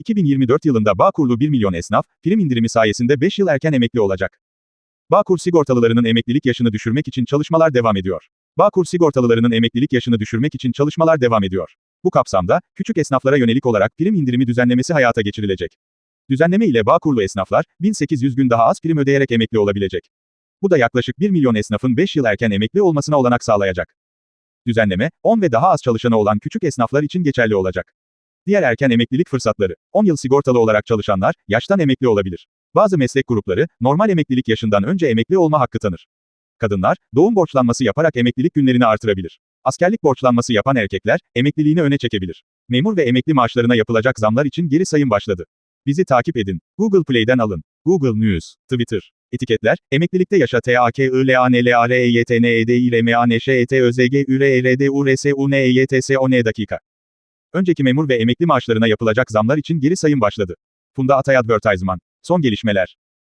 2024 yılında Bağkurlu 1 milyon esnaf, prim indirimi sayesinde 5 yıl erken emekli olacak. Bağkur sigortalılarının emeklilik yaşını düşürmek için çalışmalar devam ediyor. Bağkur sigortalılarının emeklilik yaşını düşürmek için çalışmalar devam ediyor. Bu kapsamda, küçük esnaflara yönelik olarak prim indirimi düzenlemesi hayata geçirilecek. Düzenleme ile Bağkurlu esnaflar, 1800 gün daha az prim ödeyerek emekli olabilecek. Bu da yaklaşık 1 milyon esnafın 5 yıl erken emekli olmasına olanak sağlayacak. Düzenleme, 10 ve daha az çalışanı olan küçük esnaflar için geçerli olacak. Diğer erken emeklilik fırsatları, 10 yıl sigortalı olarak çalışanlar, yaştan emekli olabilir. Bazı meslek grupları, normal emeklilik yaşından önce emekli olma hakkı tanır. Kadınlar, doğum borçlanması yaparak emeklilik günlerini artırabilir. Askerlik borçlanması yapan erkekler, emekliliğini öne çekebilir. Memur ve emekli maaşlarına yapılacak zamlar için geri sayım başladı. Bizi takip edin. Google Play'den alın. Google News, Twitter. Etiketler, emeklilikte yaşa t a k i l a n l a r e y t n e d i r m a n ş e t ö z g ü r e r d u r s u n e y t s o n dakika. Önceki memur ve emekli maaşlarına yapılacak zamlar için geri sayım başladı. Funda Atay Advertisement. Son gelişmeler.